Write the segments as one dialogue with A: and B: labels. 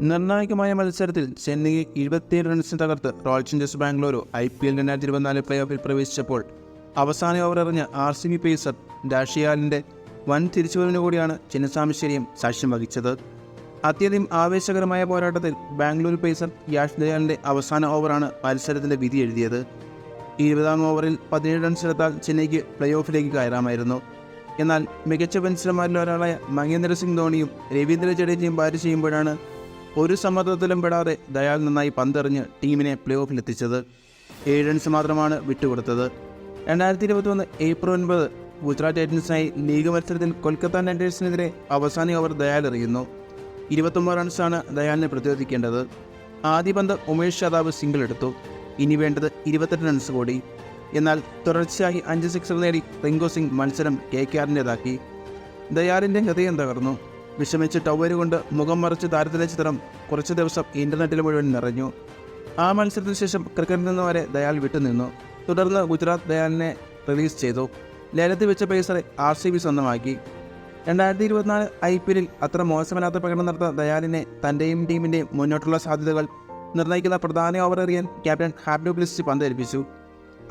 A: നിർണായകമായ മത്സരത്തിൽ ചെന്നൈയെ ഇരുപത്തിയേഴ് റൺസിന് തകർത്ത് Royal Challengers Bengaluru I P L രണ്ടായിരത്തി ഇരുപത്തിനാല് പ്ലേ ഓഫിൽ പ്രവേശിച്ചപ്പോൾ അവസാന ഓവർ എറിഞ്ഞ ആർ സി ബി പേസർ ഡാഷിയാലിന്റെ വൻ തിരിച്ചുവരവിന് കൂടിയാണ് ചിന്നസ്വാമിശ്ശേരിയും സാക്ഷ്യം വഹിച്ചത്. അത്യധികം ആവേശകരമായ പോരാട്ടത്തിൽ ബാംഗ്ലൂർ പേസർ യാഷ് ദയാലിന്റെ അവസാന ഓവറാണ് മത്സരത്തിന്റെ വിധി എഴുതിയത്. ഇരുപതാം ഓവറിൽ പതിനേഴ് റൺസ് എടുത്താൽ ചെന്നൈക്ക് പ്ലേ ഓഫിലേക്ക് കയറാമായിരുന്നു. എന്നാൽ മികച്ച പെൻസിലർമാരിൽ ഒരാളായ മഹേന്ദ്ര സിംഗ് ധോണിയും രവീന്ദ്ര ജഡേജയും ബാറ്റ് ചെയ്യുമ്പോഴാണ് ഒരു സമ്മർദ്ദത്തിലും പെടാതെ ദയാൽ നന്നായി പന്തെറിഞ്ഞ് ടീമിനെ പ്ലേ ഓഫിലെത്തിച്ചത് ഏഴ് റൺസ് മാത്രമാണ് വിട്ടുകൊടുത്തത്. രണ്ടായിരത്തി ഇരുപത്തിയൊന്ന് ഏപ്രിൽ ഒൻപത് ഗുജറാത്ത് ടൈറ്റൻസിനായി ലീഗ് മത്സരത്തിൽ കൊൽക്കത്ത നൈറ്റേഴ്സിനെതിരെ അവസാന ഓവർ ദയാൽ എറിയുന്നു. ഇരുപത്തൊമ്പത് റൺസാണ് ദയാലിനെ പ്രതിരോധിക്കേണ്ടത്. ആദ്യ പന്ത് ഉമേഷ് യാദവ് സിംഗിൾ എടുത്തു. ഇനി വേണ്ടത് ഇരുപത്തെട്ട് റൺസ് കൂടി. എന്നാൽ തുടർച്ചയായി അഞ്ച് സിക്സർ നേടി റിങ്കോ സിംഗ് മത്സരം കെ കെ ആറിന്റെതാക്കി ദയാലിന്റെ ഹൃദയം തകർന്നു. വിഷമിച്ച് ടവര് കൊണ്ട് മുഖം മറിച്ച് താരത്തിലെ ചിത്രം കുറച്ച് ദിവസം ഇന്റർനെറ്റിൽ മുഴുവൻ നിറഞ്ഞു. ആ മത്സരത്തിന് ശേഷം ക്രിക്കറ്റിൽ നിന്ന് വരെ ദയാൽ വിട്ടുനിന്നു തുടർന്ന് ഗുജറാത്ത് ദയാലിനെ റിലീസ് ചെയ്തു. ലേലത്തിൽ വെച്ച പേസറെ ആർ സി ബി സ്വന്തമാക്കി. രണ്ടായിരത്തി ഇരുപത്തിനാല് ഐ പി എല്ലിൽ അത്ര മോശമല്ലാത്ത പ്രകടനം നടത്ത ദയാലിനെ തന്റെയും ടീമിന്റെയും മുന്നോട്ടുള്ള സാധ്യതകൾ നിർണയിക്കുന്ന പ്രധാന ഓവർ എറിയാൻ ക്യാപ്റ്റൻ ഹാബ്ഡു ബ്ലിസ്റ്റ് പന്തേൽപ്പിച്ചു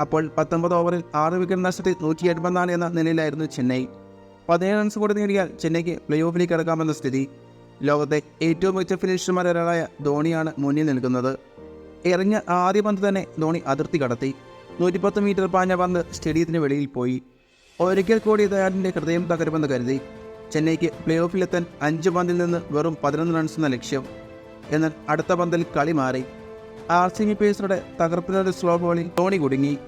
A: അപ്പോൾ പത്തൊമ്പത് ഓവറിൽ ആറ് വിക്കറ്റ് നഷ്ടത്തിൽ നൂറ്റി എൺപത്തിനാല് എന്ന നിലയിലായിരുന്നു ചെന്നൈ. പതിനേഴ് റൺസ് കൂടി നേടിയാൽ ചെന്നൈക്ക് പ്ലേ ഓഫിലേക്ക് കടക്കാമെന്ന സ്ഥിതി. ലോകത്തെ ഏറ്റവും മികച്ച ഫിനിഷർമാരൊരാളായ ധോണിയാണ് മുന്നിൽ നിൽക്കുന്നത്. എറിഞ്ഞ ആദ്യ പന്ത് തന്നെ ധോണി അതിർത്തി കടത്തി. നൂറ്റിപ്പത്ത് മീറ്റർ പാഞ്ഞ പന്ത് സ്റ്റേഡിയത്തിന് വെളിയിൽ പോയി. ഒരിക്കൽ കൂടി ദയാലിന്റെ ഹൃദയം തകരുമെന്ന് കരുതി. ചെന്നൈക്ക് പ്ലേ ഓഫിലെത്താൻ അഞ്ച് പന്തിൽ നിന്ന് വെറും പതിനൊന്ന് റൺസ് എന്ന ലക്ഷ്യം. എന്നാൽ അടുത്ത പന്തിൽ കളി മാറി. ആർ സി ബി പേസറുടെ തകർപ്പിനൊരു സ്ലോ ബോളിൽ ധോണി കുടുങ്ങി.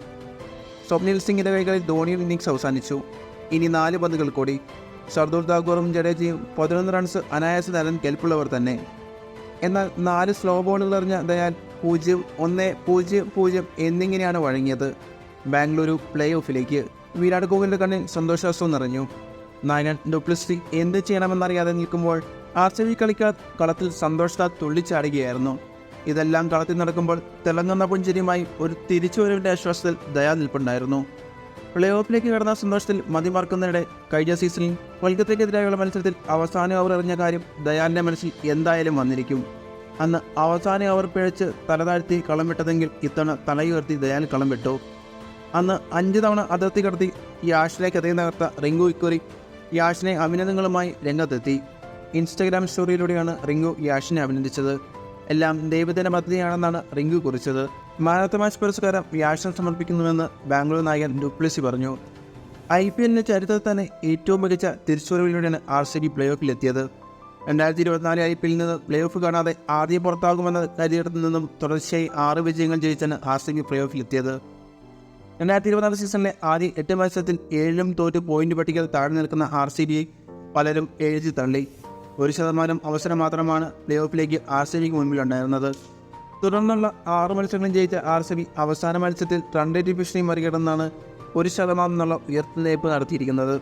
A: സ്വപ്നിൽ സിംഗിന്റെ കൈകളിൽ ധോണിയുടെ ഇന്നിങ്സ് അവസാനിച്ചു. ഇനി നാല് പന്തുകൾ കൂടി. ഷർദുൽ താക്കൂറും ജഡേജയും പതിനൊന്ന് റൺസ് അനായാസ നേടാൻ കെൽപ്പുള്ളവർ തന്നെ. എന്നാൽ നാല് സ്ലോ ബോളുകൾ എറിഞ്ഞ ദയാൽ പൂജ്യം ഒന്ന് പൂജ്യം പൂജ്യം എന്നിങ്ങനെയാണ് വഴങ്ങിയത്. ബാംഗ്ലൂരു പ്ലേ ഓഫിലേക്ക് വിരാട് കോഹ്ലിയുടെ കണ്ണിൽ സന്തോഷാസവും നിറഞ്ഞു. നായകൻ ഡുപ്ലിസ്റ്റി എന്ത് ചെയ്യണമെന്നറിയാതെ നിൽക്കുമ്പോൾ ആർ സി ബി കളിക്കാർ കളത്തിൽ സന്തോഷത്താൽ തുള്ളിച്ചാടുകയായിരുന്നു. ഇതെല്ലാം കളത്തിൽ നടക്കുമ്പോൾ തിളങ്ങുന്ന പുഞ്ചിരിയുമായി ഒരു തിരിച്ചുവരവിന്റെ ആശ്വാസത്തിൽ ദയാ നിൽപ്പുണ്ടായിരുന്നു. പ്ലേ ഓഫിലേക്ക് കടന്ന സന്തോഷത്തിൽ മതിമറക്കുന്നതിനിടെ കഴിഞ്ഞ സീസണിൽ കൊൽക്കത്തയ്ക്കെതിരായുള്ള മത്സരത്തിൽ അവസാന ഓവർ എറിഞ്ഞ കാര്യം ദയാലിന്റെ മനസ്സിൽ എന്തായാലും വന്നിരിക്കും. അന്ന് അവസാന ഓവർ പിഴച്ച് തലതാഴ്ത്തി കളം വിട്ടതെങ്കിൽ ഇത്തവണ തലയുയർത്തി ദയാൽ കളം വിട്ടു അന്ന് അഞ്ച് തവണ അതിർത്തി കടത്തി യാഷിലേക്ക് എതിരെ തകർത്ത റിങ്കു ഇക്കുറി യാഷിനെ അഭിനന്ദനങ്ങളുമായി രംഗത്തെത്തി. ഇൻസ്റ്റഗ്രാം സ്റ്റോറിയിലൂടെയാണ് റിങ്കു യാഷിനെ അഭിനന്ദിച്ചത്. എല്ലാം ദൈവത്തിന്റെ പദ്ധതിയാണെന്നാണ് റിങ്കു കുറിച്ചത്. മാൻ മാച്ച് പുരസ്കാരം വ്യാഴം സമർപ്പിക്കുന്നുവെന്ന് ബാംഗ്ലൂർ നായകൻ ഡുപ്ലിസി പറഞ്ഞു. ഐ പി എല്ലിന്റെ ചരിത്രത്തിൽ തന്നെ ഏറ്റവും മികച്ച തിരിച്ചുവരവിലൂടെയാണ് ആർ സി ബി പ്ലേ ഓഫിലെത്തിയത് രണ്ടായിരത്തി ഇരുപത്തിനാല് ഐ പി എല്ലിൽ നിന്ന് പ്ലേ ഓഫ് കാണാതെ ആദ്യം പുറത്താകുമെന്ന കരിയറിൽ നിന്നും തുടർച്ചയായി ആറ് വിജയങ്ങൾ ജയിച്ചാണ് ആർ സി ബി പ്ലേ ഓഫിലെത്തിയത് രണ്ടായിരത്തി ഇരുപത്തിനാല് സീസണിലെ ആദ്യ എട്ട് മത്സരത്തിൽ ഏഴിലും തോറ്റ് പോയിന്റ് പട്ടികയിൽ താഴെ നിൽക്കുന്ന ആർ സി ബിയെ പലരും എഴുതി തള്ളി. ഒരു ശതമാനം അവസരം മാത്രമാണ് പ്ലേ ഓഫിലേക്ക് ആർ സി ബിക്ക് മുൻപിലുണ്ടായിരുന്നത്. തുടർന്നുള്ള ആറ് മത്സരങ്ങളും ജയിച്ച ആർ സി ബി അവസാന മത്സരത്തിൽ റൺ റേറ്റ് ഭീഷണി മറികടന്നാണ് ഒരു ശതമാനം എന്നുള്ള ഉയർത്തുന്നേപ്പ് നടത്തിയിരിക്കുന്നത്.